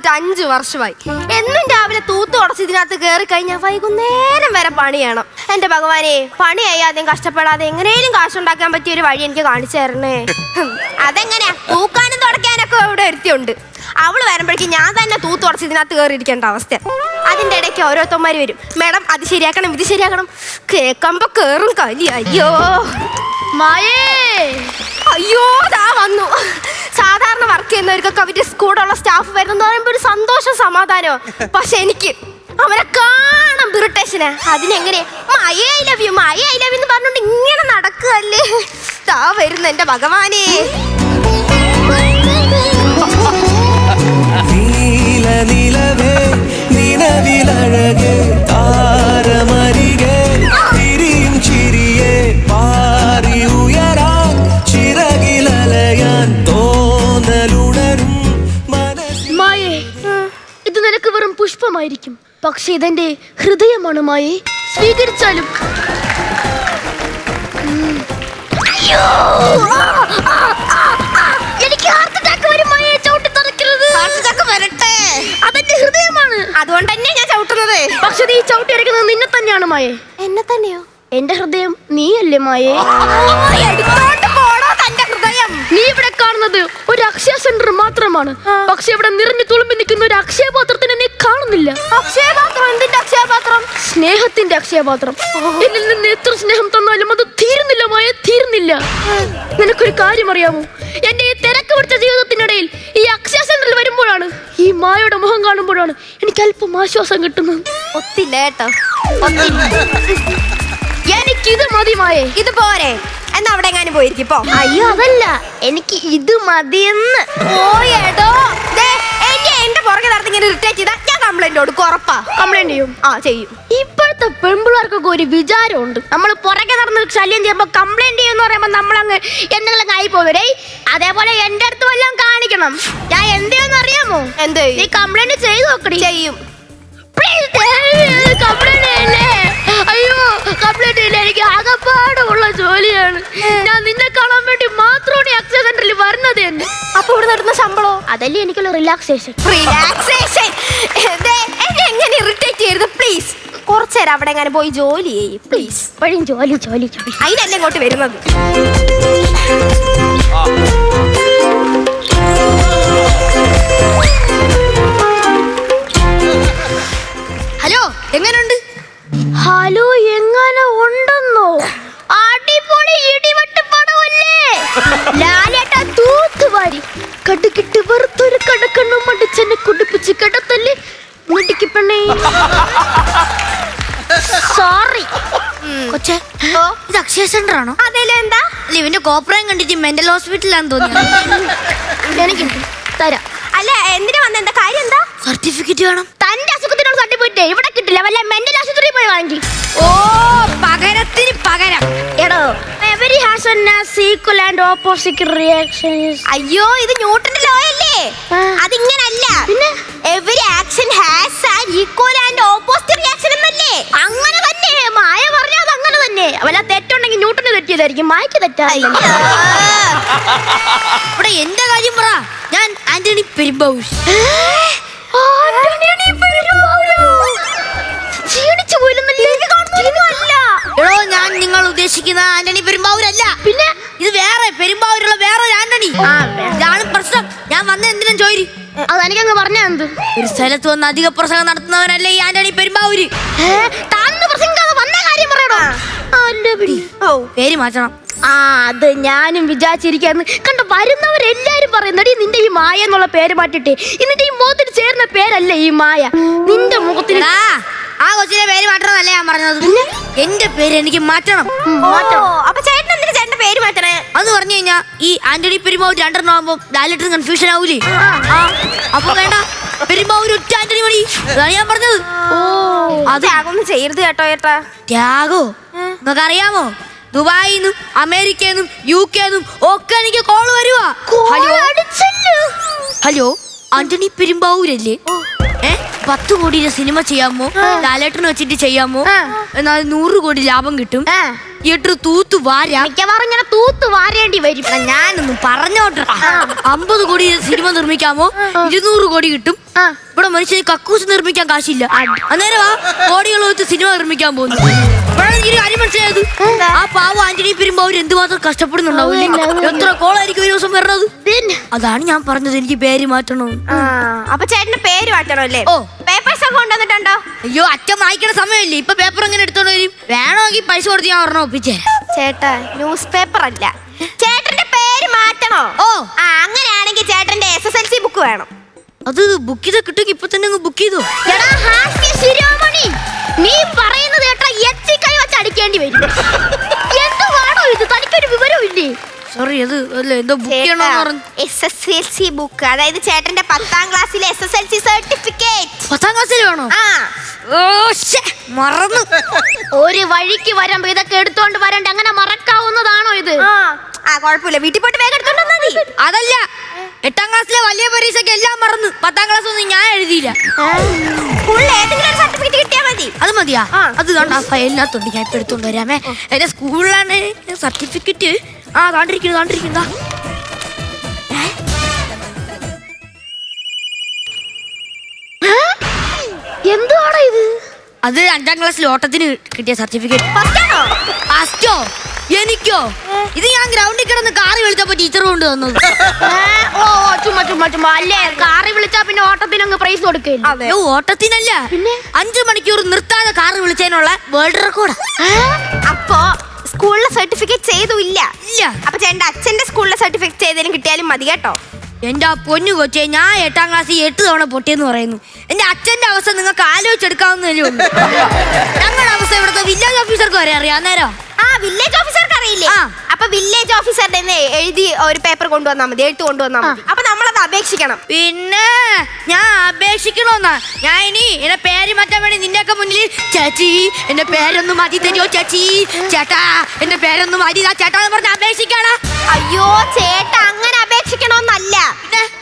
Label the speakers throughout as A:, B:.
A: വന്നിട്ട് അഞ്ചു വർഷമായി. എന്നും രാവിലെ തൂത്തു ഉടച്ച് ഇതിനകത്ത് കയറി കഴിഞ്ഞാൽ വൈകുന്നേരം വരെ പണി ചെയ്യണം എന്റെ ഭഗവാനെ പണി ചെയ്യാതെയും കഷ്ടപ്പെടാതെ എങ്ങനെയും കാശുണ്ടാക്കാൻ പറ്റിയ ഒരു വഴി എനിക്ക് കാണിച്ചു തരണേ. അതെങ്ങനെയാ? തൂക്കാനും തുടക്കാനൊക്കെ ഇവിടെ ഒരുത്തിയുണ്ട്. അവൾ വരുമ്പോഴേക്കും ഞാൻ തന്നെ തൂത്ത് ഉറച്ച് ഇതിനകത്ത് കയറിയിരിക്കേണ്ട അവസ്ഥ അതിന്റെ ഇടയ്ക്ക് ഓരോരുത്തന്മാർ വരും. മേഡം അത് ശരിയാക്കണം ഇത് ശരിയാക്കണം. കേൾക്കുമ്പോ കേറും കലി. അയ്യോ.
B: മായേ.
A: അയ്യോ ദാ വന്നു. സാധാരണ വർക്ക് ചെയ്യുന്നവർക്കൊക്കെ അവരുടെ കൂടെയുള്ള സ്റ്റാഫ് വരുന്നെന്ന് പറയുമ്പോൾ ഒരു സന്തോഷം സമാധാനമോ. പക്ഷെ എനിക്ക് അവരെ കാണാൻ ഇറിറ്റേഷന്. അതിനെങ്ങനെ? Maya I love you Maya I love എന്ന് പറഞ്ഞുകൊണ്ട് ഇങ്ങനെ നടക്കുകയല്ലേ. താ വരുന്നു എന്റെ ഭഗവാനെ.
C: നീല നിലവേ നിലവിലഴകേ താരമരികെ തിരിയും ചിരിയെ പാറി ഉയരാൻ ചിറകിലലയാൻ തോന്നലുണരും
B: മായേ ഇത് നിനക്ക് വെറും പുഷ്പമായിരിക്കും പക്ഷെ ഇതെന്റെ ഹൃദയമാണ് മായേ സ്വീകരിച്ചാലും. അയ്യോ! അതെന്റെ ഹൃദയമാണ്.
A: അതുകൊണ്ട് തന്നെ ഞാൻ ചവിട്ടുന്നത്?
B: പക്ഷെ നീ ചവിട്ടി അടിക്കുന്നത് നിന്നെ തന്നെയാണ് മായേ.
A: എന്നെ തന്നെയോ?
B: എന്റെ ഹൃദയം നീയല്ലേ മായേ? നീ ഇവിടെ കാണുന്നത് ഒരു അക്ഷയ സെന്റർ മാത്രമാണ്. പക്ഷെ ഇവിടെ നിറഞ്ഞു തുളുമ്പി നിൽക്കുന്ന ഒരു അക്ഷയപാത്രത്തിനെ നീ കാണുന്നില്ല.
A: അക്ഷയപാത്രം? എന്തിന്റെ അക്ഷയപാത്രം?
B: സ്നേഹത്തിന്റെ അക്ഷയപാത്രം. എന്നിൽ നിന്ന് എത്ര സ്നേഹം തന്നാലും അത് തീരുന്നില്ല മായ തീരുന്നില്ല. നിനക്കൊരു കാര്യം അറിയാമോ? എന്റെ പിടിച്ച ജീവിതത്തിനിടയിൽ ഈ അക്ഷയ സെന്ററിൽ വരുമ്പോഴാണ് ഈ മായയുടെ മുഖം കാണുമ്പോഴാണ് എനിക്ക് അല്പം ആശ്വാസം കിട്ടുന്നത്.
A: ഒത്തില്ല. കേട്ടോ
B: എനിക്കിത് മതി മായേ.
A: ഇത് പോരെ. എന്നാ അവിടെ എങ്ങാനും പോയിരിക്കും ഇപ്പൊ
B: അയ്യോ അതല്ല. എനിക്ക് ഇത് മതിയെന്ന്.
A: പോയേടോ എന്റെ പുറകെ നടത്തി ഇങ്ങനെ ഇറിറ്റേറ്റ് ചെയ്താ ഞാൻ കംപ്ലൈന്റ് കൊടുക്കും ഉറപ്പാ.
B: കംപ്ലൈന്റ് ചെയ്യും.
A: ആ ചെയ്യും.
B: ഇപ്പോഴത്തെ പെൺപിള്ളേർക്കൊക്കെ ഒരു വിചാരമുണ്ട്. നമ്മൾ പുറകെ നടന്ന് ശല്യം ചെയ്യുമ്പോൾ കംപ്ലൈന്റ് ചെയ്യുമെന്ന് പറയുമ്പോൾ നമ്മളങ്ങ് എന്തെങ്കിലും ആയി പോകരേ അതേപോലെ എന്റെ അടുത്ത് വല്ലതും കാണിക്കണം. ഞാൻ എന്തെയാന്ന് അറിയാമോ?
A: എന്ത്?
B: നീ കംപ്ലൈന്റ് ചെയ്തു നോക്കടി.
A: ചെയ്യും.
B: അയ്യോ കംപ്ലൈന്റ് ചെയ്യില്ല? എനിക്ക് ആകപ്പാടുള്ള ജോലിയാണ്. ഞാൻ നിന്നെ കാണാൻ വേണ്ടി മാത്രമാണ് ഈ അക്ഷയ സെന്ററിൽ വരുന്നത് തന്നെ
A: അപ്പൊ ഇവിടെ നടന്ന ശമ്പളോ?
B: അതല്ലേ എനിക്കുള്ള റിലാക്സേഷൻ
A: റിലാക്സേഷൻ എങ്ങനെ ഇറിറ്റേറ്റ് ചെയ്യരുത്? പ്ലീസ് കുറച്ചേരം അവിടെ എങ്ങനെ പോയി ജോലി ചെയ്യും. പ്ലീസ്
B: ഇപ്പോഴും ജോലി ജോലി ജോലി.
A: അതിനല്ലേ ഇങ്ങോട്ട് വരുന്നത്?
B: ഹലോ എങ്ങനുണ്ട്? ഹലോ എങ്ങനെ ഉണ്ടെന്നോ? അടിപൊളി ഇടിവെട്ട് പടമല്ലേ? ലാലേട്ട തൂത്തുവാരി കടുകിട്ട് വെറുത്തൊരു കടക്കണ്ണും മടിച്ചെന്നെ കുടിപ്പിച്ച് കിടത്തല്ലേ? മിടിക്ക് പെണ്ണേ. സോറി കൊച്ചേ ഇത് അക്ഷയ സെന്റർ ആണോ
A: അതേലും എന്താ?
B: ഇവന്റെ കോപ്രായം കണ്ടിട്ട് മെന്റൽ ഹോസ്പിറ്റലാന്ന് തോന്നി എനിക്ക് തരാം.
A: അല്ല എന്തിനാ വന്ന? എന്താ കാര്യം എന്താ?
B: സർട്ടിഫിക്കറ്റ് വേണം. തന്റെ അസുഖത്തിനുള്ള സർട്ടിഫിക്കറ്റ് ഇവിടെ കിട്ടില്ല. വല്ല മെന്റൽ ആശുപത്രിയിൽ പോയി വാങ്ങി
A: ഓ പകരത്തിന് പകരം.
B: എടോ. Every has an sequel and opposite reaction
A: അയ്യോ ഇത് ന്യൂട്ടന്റെ ലോ അല്ലേ. അതിങ്ങനല്ല.
B: പിന്നെ?
A: Every action has an equal and opposite reaction എന്നല്ലേ?
B: അങ്ങനെ തന്നെ. മായ പറഞ്ഞത് അങ്ങനെ തന്നെ. വല്ല തെറ്റുണ്ടെങ്കിൽ ന്യൂട്ടന് തെറ്റിയതായിരിക്കും. മായ്ക്ക് തെറ്റായി
D: ഇവിടെ എന്റെ കാര്യം പറ. ഞാൻ ആന്റണി
A: അല്ല
D: എടോ ഞാൻ നിങ്ങൾ ഉദ്ദേശിക്കുന്ന ആന്റണി പെരുമ്പാവൂരല്ല.
B: പിന്നെ?
D: ഇത് വേറെ പെരുമ്പാവൂരുള്ള വേറെ ആന്റണി. ഇതാണ് പ്രശ്നം. ഞാൻ വന്ന എന്തിനും ചോരി
B: അത് എനിക്കങ്ങ് പറഞ്ഞാ എന്ത്?
D: ഒരു സ്ഥലത്ത് വന്ന് അധിക പ്രസംഗം നടത്തുന്നവനല്ലേ ഈ ആന്റണി പെരുമ്പാവൂര്?
B: ഏ, താനൊന്ന് വന്ന കാര്യം പറയണോ?
D: പേര് മാറ്റണം.
B: ആ അത് ഞാനും വിചാരിച്ചിരിക്കാന്ന് കണ്ട വരുന്നവരെല്ലാരും പറയുന്നടി നിന്റെ ഈ മായ എന്നുള്ള പേര് മാറ്റിട്ടെ. ഇന്നിന്റെ ഈ മുഖത്തിന് ചേർന്ന പേരല്ല ഈ മായ? നിന്റെ മുഖത്തിന്
D: ആ കൊച്ചിന്റെ പേര് മാറ്റണമല്ലേ ഞാൻ പറഞ്ഞത്. എന്റെ പേര് എനിക്ക് മാറ്റണം.
A: അപ്പൊ ചേട്ടൻ എന്തിനാ ചേട്ടന്റെ പേര് മാറ്റണേ?
D: അന്ന് പറഞ്ഞു കഴിഞ്ഞാ ഈ ആന്റണി പെരുമ്പാവൂർ രണ്ടെണ്ണം ആവുമ്പോ കൺഫ്യൂഷൻ ആവൂലേ? അപ്പൊ വേണ്ട. പെരുമ്പാവൂർ ഒറ്റ ആന്റണി മണി അതാണ് ഞാൻ പറഞ്ഞത്.
A: ഓ. അത് ചെയ്യരുത് കേട്ടോ ഏട്ടാ.
D: ത്യാഗോ? നിങ്ങൾക്ക് അറിയാമോ ദുബായിൽ നിന്നും അമേരിക്കയിൽ നിന്നും യു കെ നിന്നും ഒക്കെ എനിക്ക് കോൾ വരുവാ. ഹലോ? ഹലോ? ആന്റണി പെരുമ്പാവൂരല്ലേ? ഏ? പത്ത് കോടിയുടെ സിനിമ ചെയ്യാമോ? ലാലേട്ടൻ വെച്ചിട്ട് ചെയ്യാമോ. എന്നാൽ നൂറ് കോടി ലാഭം കിട്ടും.
B: ആ.
D: തിയേറ്റർ തൂത്ത് വാരാ.
B: മിക്കവാറും ഇങ്ങനെ തൂത്ത് വാരേണ്ടി വരും.
D: ഞാനൊന്ന് പറഞ്ഞോട്ടെ അമ്പത് കോടി സിനിമ നിർമ്മിക്കാമോ? ഇരുന്നൂറ് കോടി കിട്ടും. ഇവിടെ മനുഷ്യന് കക്കൂസ് നിർമ്മിക്കാൻ കാശില്ല. അന്നേരം ആ കോടികൾ വെച്ച് സിനിമ നിർമ്മിക്കാൻ പോകുന്നു. എനിക്ക് കാര്യം മനസ്സിലായത്? ആ. പാവം ആന്റണി പെരുമ്പാവൂർ എന്തുമാത്രം കഷ്ടപ്പെടുന്നുണ്ടാവില്ലേ എത്ര കോളായിരിക്കും ഒരു ദിവസം വരണത് അതാണ് ഞാൻ പറഞ്ഞത് എനിക്ക് പേര് മാറ്റണം.
A: അപ്പൊ ചേട്ടന്റെ പേര് മാറ്റണം അല്ലേ
D: ഓ.
A: കൊണ്ടുവന്നിട്ടുണ്ടോ?
D: അയ്യോ അച്ഛൻ വായിക്കണ സമയമില്ലേ? ഇപ്പൊ പേപ്പർ എങ്ങനെ എടുത്തോണ്ട് വരും? വേണമെങ്കിൽ പൈസ കൊടുത്ത് ഞാൻ ഒരെണ്ണം ഒപ്പിച്ചേ
A: ചേട്ടാ ന്യൂസ് പേപ്പർ അല്ല. ചേട്ടന്റെ പേര് മാറ്റണോ?
D: ഓ.
A: ആ അങ്ങനെയാണെങ്കിൽ ചേട്ടന്റെ S S L C book വേണം.
D: അത് ബുക്ക് ചെയ്ത് കിട്ടുമെങ്കിൽ ഇപ്പൊ തന്നെ ബുക്ക് ചെയ്തു?
B: എടാ ഹാസ്യ ശിരോമണി. നീ പറയുന്നത് കേട്ടാ എത്തി കൈ വെച്ച് അടിക്കേണ്ടി വരും. എന്തുവാണോ ഇത്? തനിക്കൊരു വിവരവും ഇല്ലേ?
D: സോറി അത് അല്ല എന്തോ ബുക്ക് ചെയ്യണമെന്ന് പറഞ്ഞു.
A: S S L C book അതായത് ചേട്ടന്റെ പത്താം ക്ലാസ്സിലെ S S L C certificate
D: മറന്നു.
B: ഒരു വഴിക്ക് വരുമ്പോ ഇതൊക്കെ എടുത്തോണ്ട് വരണ്ട അങ്ങനെ മറക്കാവുന്നതാണോ ഇത്?
A: ആ കുഴപ്പമില്ല. വീട്ടിൽ പോയിട്ട് വേഗം എടുത്തോണ്ട് വന്നാ മതി.
D: അതല്ല എട്ടാം ക്ലാസ്സിലെ വലിയ പരീക്ഷയ്ക്ക് എല്ലാം മറന്നു. പത്താം ക്ലാസ് ഒന്നും ഞാൻ എഴുതിയില്ല.
A: സർട്ടിഫിക്കറ്റ് കിട്ടിയാൽ മതി.
D: അത് മതിയാ? അത് കണ്ട ആ ഫയലിനകത്തുണ്ട് ഞാൻ ഇപ്പൊ എടുത്തോണ്ട് വരാമേ. എന്റെ സ്കൂളിലാണ് സർട്ടിഫിക്കറ്റ് ആ കാണ്ടിരിക്കുന്നു കാണ്ടിരിക്കുന്നതാ
B: എന്തുവാണോ ഇത്
D: അത് അഞ്ചാം ക്ലാസ്സിൽ ഓട്ടത്തിന് കിട്ടിയ സർട്ടിഫിക്കറ്റ്
A: ഫസ്റ്റ്
D: എനിക്കോ? ഇത് ഞാൻ ഗ്രൗണ്ടിൽ കിടന്ന് കാറി വിളിച്ചപ്പോ ടീച്ചർ കൊണ്ട് തന്നത്
B: ഓ ചുമ്മാ ചുമ്മാ ചുമ്മാ. അല്ലേ? കാറി വിളിച്ചാ പിന്നെ ഓട്ടത്തിന് അങ്ങ് പ്രൈസ് കൊടുക്കില്ല
D: ഓട്ടത്തിനല്ല.
B: പിന്നെ?
D: അഞ്ചു മണിക്കൂർ നിർത്താതെ കാറ് വിളിച്ചതിനുള്ള വേൾഡ് റെക്കോർഡാ
A: അപ്പോ സ്കൂളിലെ സർട്ടിഫിക്കറ്റ് ചെയ്തു ഇല്ല.
D: ഇല്ല.
A: അപ്പൊ ചേട്ടന്റെ അച്ഛന്റെ സ്കൂളിലെ സർട്ടിഫിക്കറ്റ് ചെയ്തതിനും കിട്ടിയാലും മതി കേട്ടോ.
D: എന്റെ ആ പൊന്നു കൊച്ചെ ഞാൻ എട്ടാം ക്ലാസ്സിൽ എട്ട് തവണ പൊട്ടിയെന്ന് പറയുന്നു. എന്റെ അച്ഛന്റെ അവസ്ഥ നിങ്ങൾക്ക് ആലോചിച്ചെടുക്കാവുന്നതല്ലേ ഉള്ളൂ. ഞങ്ങളുടെ അവസ്ഥ ഇവിടുത്തെ വില്ലേജ് ഓഫീസർക്ക് വരെ അറിയാം. നേരം
A: ആ വില്ലേജ് ഓഫീസർക്ക് അറിയില്ലേ? അപ്പൊ വില്ലേജ് ഓഫീസറുടെ എഴുതി ഒരു പേപ്പർ കൊണ്ടുവന്നാൽ മതി. എഴുത്ത് കൊണ്ടുവന്നാൽ മതി. അപ്പൊ നമ്മളത് അപേക്ഷിക്കണം.
D: പിന്നെ ഞാൻ അപേക്ഷിക്കണോന്നാ? ഞാൻ ഇനി എന്റെ പേര് മാറ്റാൻ വേണ്ടി നിന്റെയൊക്കെ മുന്നിൽ ചേച്ചി എന്റെ പേരൊന്നും മാറ്റി തരുമോ ചേച്ചി? ചേട്ടാ എന്റെ പേരൊന്നും മാറ്റി ചേട്ടാ എന്ന് പറഞ്ഞ് അപേക്ഷിക്കാടാ
A: അയ്യോ ചേട്ടാ അങ്ങനെ അപേക്ഷിക്കണമെന്നല്ല.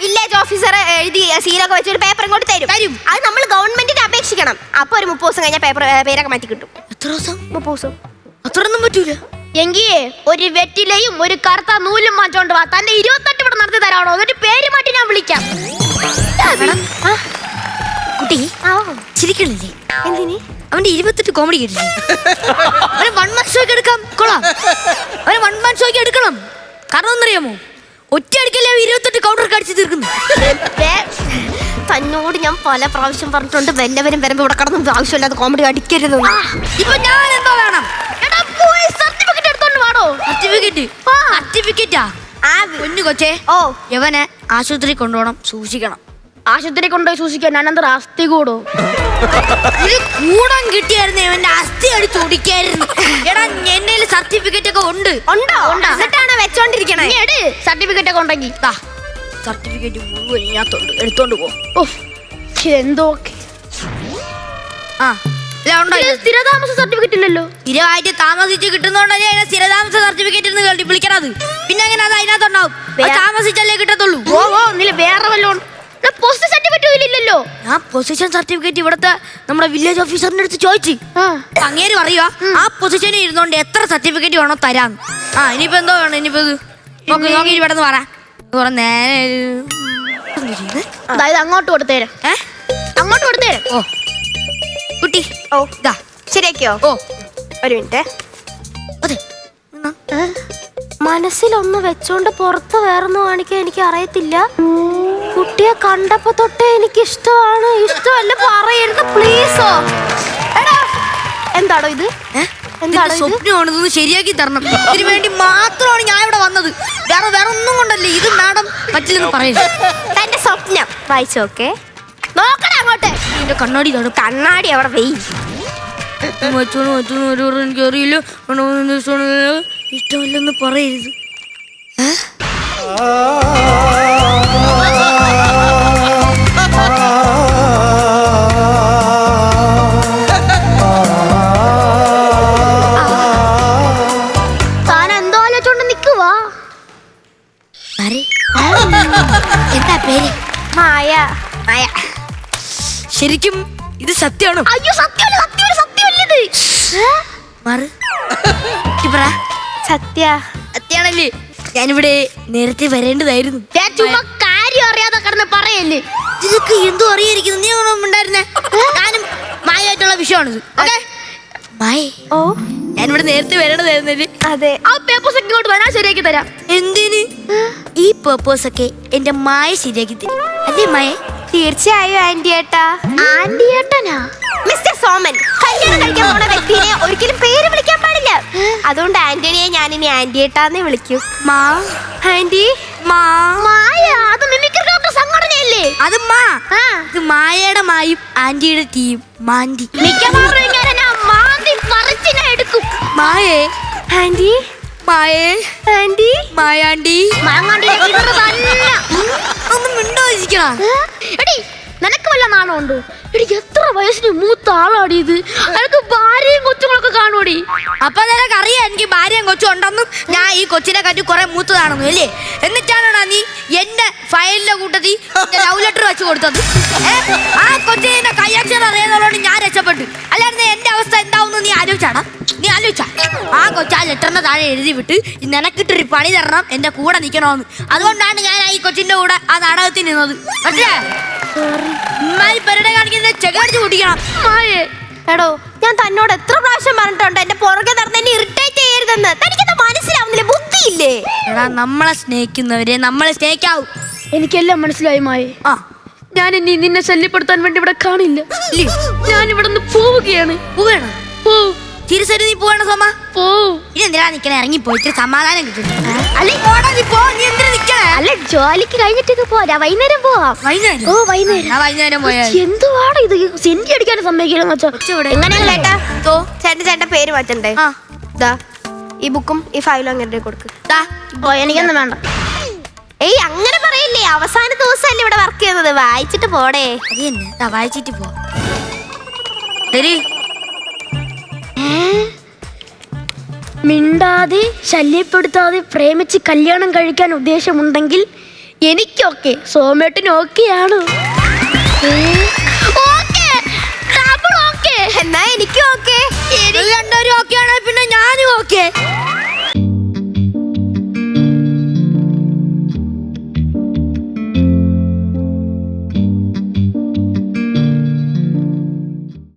A: വില്ലേജ് ഓഫീസർ എഴുതി സീലൊക്കെ വെച്ച് ഒരു പേപ്പർ ഇങ്ങോട്ട് തരും.
D: തരും.
A: അത് നമ്മൾ ഗവൺമെന്റിന് അപേക്ഷിക്കണം. അപ്പൊ ഒരു മുപ്പത് ദിവസം കഴിഞ്ഞാൽ പേപ്പർ പേരൊക്കെ മാറ്റി കിട്ടും.
D: എത്ര ദിവസം?
A: മുപ്പത് ദിവസം.
D: അത്രയൊന്നും പറ്റൂല.
B: എങ്കിയേ ഒരു വെറ്റിലയും ഒരു കറുത്ത നൂലും മാറ്റോണ്ട് വാ. തന്റെ ഇരുപത്തെട്ട് ഇവിടെ നടത്തി തരാണോ എന്നിട്ട് പേര് മാറ്റി ഞാൻ വിളിക്കാം.
D: കുട്ടി ചിരിക്കണില്ലേ?
A: എന്തിന്?
D: അവന്റെ ഇരുപത്തെട്ട് കോമഡി കേട്ടില്ലേ? അവന് വൺ മന്ത് ഷോയ്ക്ക് എടുക്കാം. കൊള്ളാം. അവന് വൺ മന്ത് ഷോയ്ക്ക് എടുക്കണം. കാരണം ഒന്നറിയാമോ? ഒറ്റ അടിക്കല്ലേ ഇരുപത്തെട്ട് കൗണ്ടർ കടിച്ചു തീർക്കുന്നു?
A: തന്നോട് ഞാൻ പല പ്രാവശ്യം പറഞ്ഞിട്ടുണ്ട് വല്ലവരും വരുമ്പോ ഇവിടെ കടന്നു ആവശ്യമില്ലാതെ കോമഡി അടിക്കരുത്.
D: ഇപ്പൊ ഞാൻ എന്തോ വേണം
B: സർട്ടിഫിക്കറ്റ് എടുത്തോണ്ട് വാടോ.
D: സർട്ടിഫിക്കറ്റ് സർട്ടിഫിക്കറ്റാ
A: ആ.
D: കുഞ്ഞു കൊച്ചേ.
A: ഓ.
D: ഇവനെ ആശുപത്രി കൊണ്ടുപോകണം സൂക്ഷിക്കണം.
B: ആശുപത്രി കൊണ്ടുപോയി സൂക്ഷിക്കാൻ ഞാനെന്താ അസ്ഥി കൂടോ?
D: ഇത് കൂടം കിട്ടിയായിരുന്നു ഇവന്റെ അസ്ഥി അടിച്ച് ഒടിക്കായിരുന്നു എടാ എന്നെ സർട്ടിഫിക്കറ്റ് ഒക്കെ ഉണ്ട്.
A: ഉണ്ടോ? എന്നിട്ടാണ് വെച്ചോണ്ടിരിക്കണേ.
B: എട്. സർട്ടിഫിക്കറ്റ് ഒക്കെ ഉണ്ടെങ്കിൽ
D: സർട്ടിഫിക്കറ്റ് മുഴുവൻ ഇതിനകത്തുണ്ട്. എടുത്തോണ്ട് പോ.
B: ഉഫ്,
D: ആ
B: സ്ഥിരതാമസ സർട്ടിഫിക്കറ്റ് ഇല്ലല്ലോ.
D: സ്ഥിരമായിട്ട് താമസിച്ച് കിട്ടുന്നോണ്ടല്ലേ അതിനെ സ്ഥിരതാമസ സർട്ടിഫിക്കറ്റ് എന്ന് വിളിക്കണത്? പിന്നെ അങ്ങനെ അത് അതിനകത്തുണ്ടാവും? അത് താമസിച്ചല്ലേ കിട്ടത്തുള്ളൂ?
B: ഓ ഓ വേറെ വല്ലോണ്ട് പോസ്റ്റ് സർട്ടിഫിക്കറ്റ് ഇല്ലല്ലോ.
D: ഞാൻ പൊസിഷൻ സർട്ടിഫിക്കറ്റ് ഇവിടുത്തെ നമ്മുടെ വില്ലേജ് ഓഫീസറിന്റെ അടുത്ത് ചോദിച്ചു. അങ്ങേര് പറയുക ആ പൊസിഷനിൽ ഇരുന്നോണ്ട് എത്ര സർട്ടിഫിക്കറ്റ് വേണോ തരാം. ആ ഇനിയിപ്പോ എന്തോ വേണം ഇനിയിപ്പോ ഇത് നോക്കി നോക്കി ഇവിടെ നിന്ന് പറ. എന്ന് പറഞ്ഞ നേരെ എന്ത് ചെയ്ത്?
B: അതായത് അങ്ങോട്ട് കൊടുത്തേരെ.
D: ഏ?
B: അങ്ങോട്ട് കൊടുത്തേരെ.
D: ഓ. കുട്ടി.
A: ഓ.
D: ഇതാ.
A: ശരിയാക്കിയോ?
D: ഓ.
A: ഒരു മിനിറ്റ്.
D: അതെ?
A: മനസ്സിലൊന്ന് വെച്ചോണ്ട് പുറത്ത് വേറൊന്നും കാണിക്കാൻ എനിക്ക് അറിയത്തില്ല കുട്ടിയെ കണ്ടപ്പോ തൊട്ടേ എനിക്ക് ഇഷ്ടമാണ് ഇഷ്ടമല്ല പറയരുത് പ്ലീസോ എടാ എന്താണോ ഇത്? എന്താണ്
D: ഇതിന്റെ
A: ഇത്?
D: സ്വപ്നമാണ് ഇതൊന്ന് ശരിയാക്കി തരണം. ഇതിനു വേണ്ടി മാത്രമാണ് ഞാൻ ഇവിടെ വന്നത്. വേറെ വേറെ ഒന്നും കൊണ്ടല്ലേ ഇത് മാഡം പറ്റില്ലെന്ന് പറയുന്നത്
A: തന്റെ സ്വപ്നം. വായിച്ചോക്കെ നോക്കണം അങ്ങോട്ട്.
D: എന്റെ കണ്ണാടി
A: കണ്ണാടി അവിടെ വെയി.
D: മറ്റോണ് മറ്റോണ് ഒരു ഒരു എനിക്ക് അറിയില്ല മണമൊന്നും ഇഷ്ടമാണ്. ഇഷ്ടമല്ലെന്ന് പറയരുത്.
B: താൻ
D: ശരിക്കും ഇത് സത്യമാണോ?
B: അയ്യോ സത്യമല്ല സത്യമല്ല സത്യമല്ലത്
D: മാറ്. എനിക്ക്
A: സത്യ.
D: സത്യാണല്ലേ. ഞാനിവിടെ നേരത്തെ വരേണ്ടതായിരുന്നു.
B: ഞാൻ ചുമ്മാ കാര്യം അറിയാതെ കിടന്ന് പറയല്ലേ.
D: ഇതൊക്കെ എന്തോ അറിയായിരിക്കുന്നു. നീ ഉണ്ടായിരുന്നേ? ഞാനും മായായിട്ടുള്ള വിഷയമാണിത്. ഓക്കെ? മായ.
A: ഓ.
D: ഞാൻ ഇവിടെ നേരത്തെ വരേണ്ടതായിരുന്നില്ലേ
A: അതെ.
B: ആ പേപ്പേഴ്സ് ഒക്കെ ഇങ്ങോട്ട് വരാൻ ശരിയാക്കി തരാം.
D: എന്തിന്? ഈ പേപ്പേഴ്സ് ഒക്കെ എന്റെ മായ ശരിയാക്കി തരും. അല്ലേ മായ?
A: തീർച്ചയായും ആന്റി ഏട്ടാ.
B: ആന്റി ഏട്ടനാ?
A: മിസ്റ്റർ സോമൻ കല്യാണം കഴിക്കാൻ പോണ വ്യക്തിനെ ഒരിക്കലും പേര് വിളിക്കാൻ പാടില്ല. അതുകൊണ്ട് ആന്റണിയെ ഞാൻ ഇനി ആന്റി ഏട്ടാന്നേ വിളിക്കൂ.
D: മാ.
A: ആന്റി?
D: മാ.
B: മായ അത് മിമിക്രി ഡോക്ടർ സംഘടനയല്ലേ?
D: അത് മാ. ഇത് മായയുടെ മായും ആന്റിയുടെ ടീം മാന്തി.
B: മിക്കവാറും ഞാൻ എന്നെ മാന്തി എടുക്കും.
D: മായേ.
A: ആന്റി?
D: മായേ.
A: ആന്റി?
D: മായാണ്ടി.
B: മാങ്ങാണ്ടിയുടെ ഇവർ തന്നെ എടി നിനക്ക് വല്ല നാണം ഉണ്ടോ എടി എത്ര വയസ്സിന് മൂത്ത ആളാടി ഇത്. അയാൾക്ക് ഭാര്യയും കൊച്ചുങ്ങളൊക്കെ കാണുവടി.
D: അപ്പൊ നിനക്ക് അറിയാം. എനിക്ക് ഭാര്യയും കൊച്ചും ഉണ്ടെന്നും ഞാൻ ഈ കൊച്ചിനെ കറ്റി കുറെ മൂത്തതാണെന്നും അല്ലേ? എന്നിട്ടാണോടാ നീ എന്റെ ഫയലിന്റെ കൂട്ടത്തിൽ ലവ് ലെറ്റർ വെച്ച് കൊടുത്തത്? ആ കൊച്ചിനെ കയ്യക്ഷരം അറിയാന്നുള്ളതുകൊണ്ട് ഞാൻ രക്ഷപ്പെട്ടു. അല്ലാതെ എന്റെ അവസ്ഥ എന്താവുന്നു നീ ആലോചിച്ചാടാ. നീ ആലോചിച്ച ആ കൊച്ചാ ആ ലെറ്ററിന്റെ താഴെ എഴുതി വിട്ട് നിനക്കിട്ടൊരു പണി തരണം എന്റെ കൂടെ നിൽക്കണമെന്ന് അതുകൊണ്ടാണ് ഞാൻ ഈ കൊച്ചിന്റെ കൂടെ ആ നാടകത്തിൽ നിന്നത്? ഇമ്മാതിരി പെരടെ കാണിക്കുന്നത് ചെകടിച്ച് കുട്ടിക്കണം.
A: എടോ ഞാൻ തന്നോട് എത്ര പ്രാവശ്യം പറഞ്ഞിട്ടുണ്ട് എന്റെ പുറകെ നടന്ന് എന്നെ ഇറിറ്റേറ്റ് ചെയ്യരുതെന്ന്. തനിക്കത് മനസ്സിലാവുന്നില്ല ബുദ്ധിയില്ലേ?
D: എടാ നമ്മളെ സ്നേഹിക്കുന്നവരെ നമ്മളെ സ്നേഹിക്കാവും.
B: എനിക്കെല്ലാം മനസ്സിലായി മായി.
D: ആ.
B: ഞാൻ ഇനി നിന്നെ ശല്യപ്പെടുത്താൻ വേണ്ടി ഇവിടെ കാണില്ല? ഞാൻ ഇവിടെ നിന്ന് പോവുകയാണ്.
D: പോവുകയാണ്?
B: പോ
D: തിരിച്ചൊരു നീ പോവേണ സോമ?
B: പോ.
D: ഇനി എന്തിനാ നിക്കണേ? ഇറങ്ങി പോയിട്ട് സമാധാനം കിട്ടും. അല്ലെ പോടാ നീ പോ. നീ എന്തിനാ നിക്കണേ?
B: അല്ല ജോലിക്ക് കഴിഞ്ഞിട്ടൊക്കെ പോരാ. വൈകുന്നേരം പോവാം.
D: വൈകുന്നേരം?
B: ഓ വൈകുന്നേരം.
D: എന്നാ വൈകുന്നേരം പോയാ
B: എന്തുവാണ് ഇത്? സെന്റി അടിക്കാൻ സമ്മതിക്കണം
A: എങ്ങനെയാണ് ചേട്ടാ?
D: തോ.
A: ചേട്ടൻ ചേട്ടൻ പേര് മാറ്റണ്ടേ?
D: ആ.
A: ദാ ഈ ബുക്കും ഈ ഫയലും അങ്ങനെ കൊടുക്ക്.
D: ദാ.
B: ഓ എനിക്കൊന്നും വേണ്ട.
A: ഏയ് അങ്ങനെ പറയില്ലേ. അവസാന ദിവസമല്ലേ ഇവിടെ വർക്ക് ചെയ്യുന്നത്. വായിച്ചിട്ട് പോടേ.
D: വായിച്ചിട്ട് പോ ശരി.
B: മിണ്ടാതെ ശല്യപ്പെടുത്താതെ പ്രേമിച്ച് കല്യാണം കഴിക്കാൻ ഉദ്ദേശമുണ്ടെങ്കിൽ എനിക്കൊക്കെ സോമേട്ടിന് ഓക്കെയാണ്.
A: എന്നാ എനിക്കും ഓക്കെ.
D: രണ്ടുപേരും ഓക്കെ ആണെങ്കിൽ പിന്നെ ഞാനും ഓക്കെ.